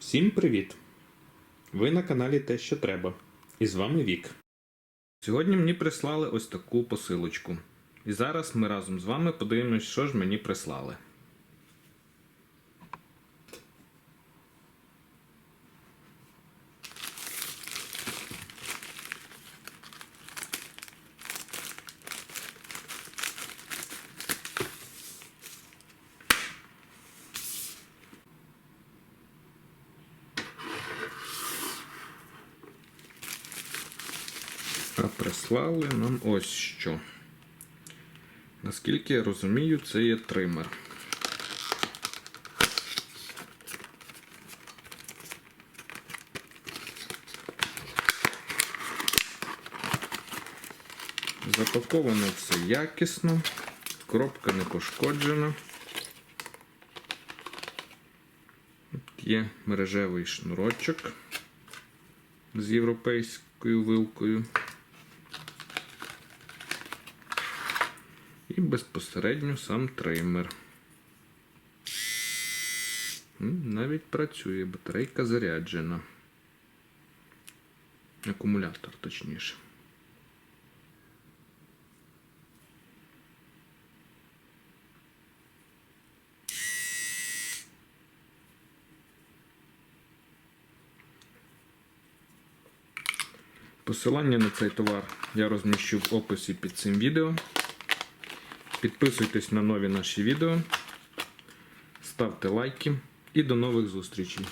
Всім привіт! Ви на каналі Те, що треба. І з вами Вік. Сьогодні мені прислали ось таку посилочку. І зараз ми разом з вами подивимось, що ж мені прислали. А прислали нам ось що. Наскільки я розумію, це є тример. Запаковано все якісно, коробка не пошкоджена. Тут є мережевий шнурочок з європейською вилкою. І безпосередньо сам тример. Навіть працює, батарейка заряджена. Акумулятор, точніше. Посилання на цей товар я розміщу в описі під цим відео. Підписуйтесь на нові наші відео, ставте лайки і до нових зустрічей.